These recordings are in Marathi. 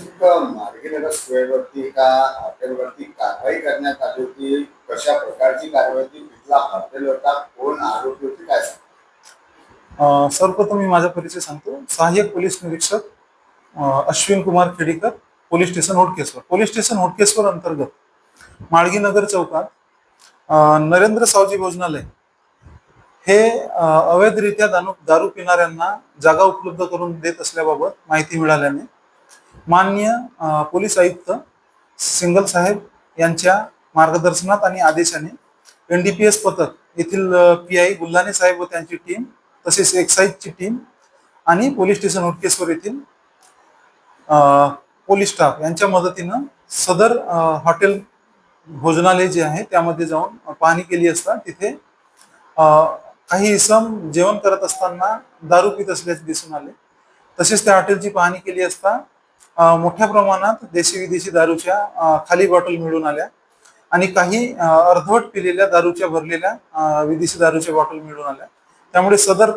आकस्मिक मार्गेनगर स्क्वेअरवरती एका हॉटेलवरती कारवाई करण्यात आली होती कशा प्रकारची कारवाई होती तिथला हॉटेल होता कोण आरोपी होती काय सर्वप्रथम मी माझा परिचय सांगतो. सहाय्यक पोलीस निरीक्षक Ashwin Kumar Khedikar police station Hudkeshwar. Police station Hudkeshwar अंतर्गत माळगीनगर चौकात नरेंद्र सावजी भोजनालय हे अवैधरित्या दारू पिणाऱ्यांना जागा उपलब्ध करून देत असल्याबाबत माहिती मिळाल्याने मान्य पोलीस आयुक्त सिंगल साहेब यांच्या मार्गदर्शनात आणि आदेशाने एनडीपीएस पथक येथील पी आय गुल्हाने साहेब व त्यांची टीम तसेच एक्साईजची टीम आणि पोलीस स्टेशन हुटकेश्वर येथील पोलीस स्टाफ यांच्या मदतीनं सदर हॉटेल भोजनालय जे आहे त्यामध्ये जाऊन पाहणी केली असता तिथे काही इसम जेवण करत असताना दारू पित असल्याचे दिसून आले. तसेच त्या हॉटेलची पाहणी केली असता मोठ्या प्रमाणात देशी विदेशी दारूच्या खाली बॉटल मिळून आल्या. आणि काही अर्धवट पिलेल्या दारूच्या भरलेल्या विदेशी दारूच्या बॉटल मिळून आल्या. त्यामुळे सदर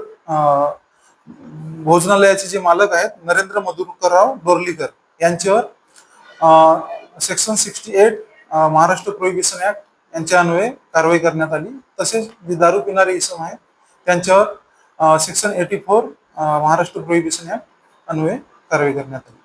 भोजनालयाचे जे मालक आहेत नरेंद्र मधुकरराव बोर्लीकर यांच्यावर section sixty eight Maharashtra prohibition act यांच्या अन्वये कारवाई करण्यात आली. तसेच जे दारू पिणारे इसम आहेत त्यांच्यावर section eighty four Maharashtra prohibition act अन्वये कारवाई करण्यात आली.